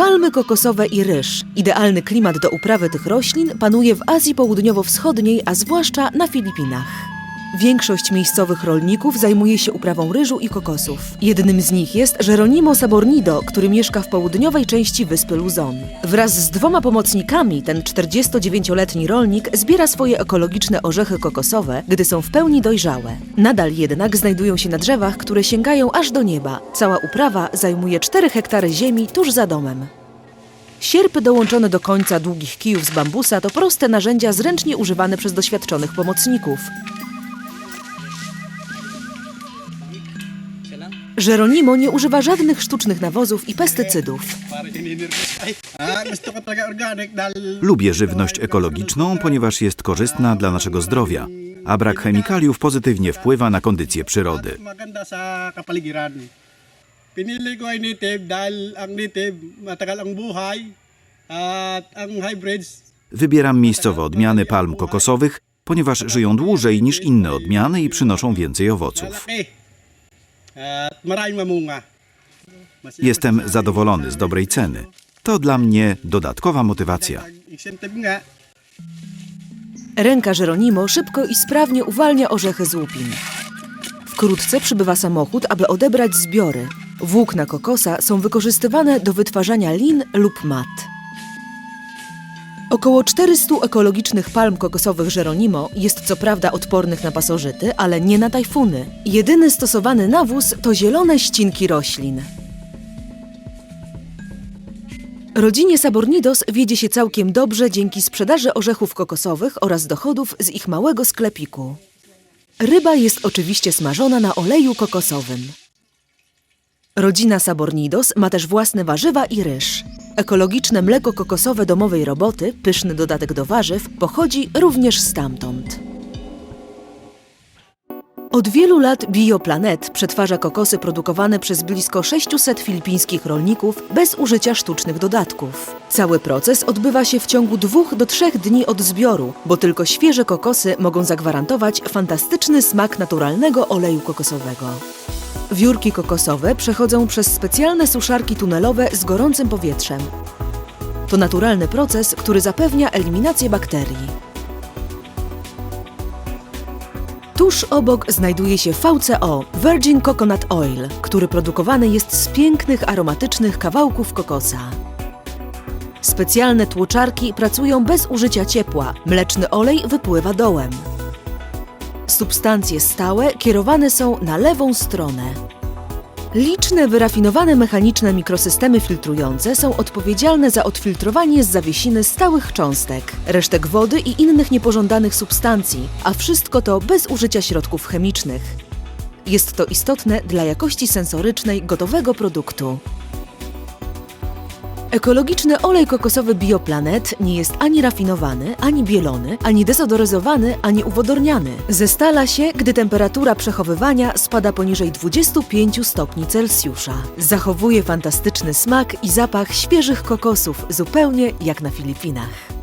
Palmy kokosowe i ryż. Idealny klimat do uprawy tych roślin panuje w Azji Południowo-Wschodniej, a zwłaszcza na Filipinach. Większość miejscowych rolników zajmuje się uprawą ryżu i kokosów. Jednym z nich jest Geronimo Sabornido, który mieszka w południowej części wyspy Luzon. Wraz z dwoma pomocnikami ten 49-letni rolnik zbiera swoje ekologiczne orzechy kokosowe, gdy są w pełni dojrzałe. Nadal jednak znajdują się na drzewach, które sięgają aż do nieba. Cała uprawa zajmuje 4 hektary ziemi tuż za domem. Sierpy dołączone do końca długich kijów z bambusa to proste narzędzia zręcznie używane przez doświadczonych pomocników. Geronimo nie używa żadnych sztucznych nawozów i pestycydów. Lubię żywność ekologiczną, ponieważ jest korzystna dla naszego zdrowia, a brak chemikaliów pozytywnie wpływa na kondycję przyrody. Wybieram miejscowe odmiany palm kokosowych, ponieważ żyją dłużej niż inne odmiany i przynoszą więcej owoców. Jestem zadowolony z dobrej ceny. To dla mnie dodatkowa motywacja. Ręka Geronimo szybko i sprawnie uwalnia orzechy z łupin. Wkrótce przybywa samochód, aby odebrać zbiory. Włókna kokosa są wykorzystywane do wytwarzania lin lub mat. Około 400 ekologicznych palm kokosowych Geronimo jest co prawda odpornych na pasożyty, ale nie na tajfuny. Jedyny stosowany nawóz to zielone ścinki roślin. Rodzinie Sabornidos wiedzie się całkiem dobrze dzięki sprzedaży orzechów kokosowych oraz dochodów z ich małego sklepiku. Ryba jest oczywiście smażona na oleju kokosowym. Rodzina Sabornidos ma też własne warzywa i ryż. Ekologiczne mleko kokosowe domowej roboty, pyszny dodatek do warzyw, pochodzi również stamtąd. Od wielu lat Bioplanet przetwarza kokosy produkowane przez blisko 600 filipińskich rolników bez użycia sztucznych dodatków. Cały proces odbywa się w ciągu dwóch do trzech dni od zbioru, bo tylko świeże kokosy mogą zagwarantować fantastyczny smak naturalnego oleju kokosowego. Wiórki kokosowe przechodzą przez specjalne suszarki tunelowe z gorącym powietrzem. To naturalny proces, który zapewnia eliminację bakterii. Tuż obok znajduje się VCO Virgin Coconut Oil, który produkowany jest z pięknych, aromatycznych kawałków kokosa. Specjalne tłoczarki pracują bez użycia ciepła, mleczny olej wypływa dołem. Substancje stałe kierowane są na lewą stronę. Liczne wyrafinowane mechaniczne mikrosystemy filtrujące są odpowiedzialne za odfiltrowanie z zawiesiny stałych cząstek, resztek wody i innych niepożądanych substancji, a wszystko to bez użycia środków chemicznych. Jest to istotne dla jakości sensorycznej gotowego produktu. Ekologiczny olej kokosowy Bioplanet nie jest ani rafinowany, ani bielony, ani desodoryzowany, ani uwodorniany. Zestala się, gdy temperatura przechowywania spada poniżej 25 stopni Celsjusza. Zachowuje fantastyczny smak i zapach świeżych kokosów, zupełnie jak na Filipinach.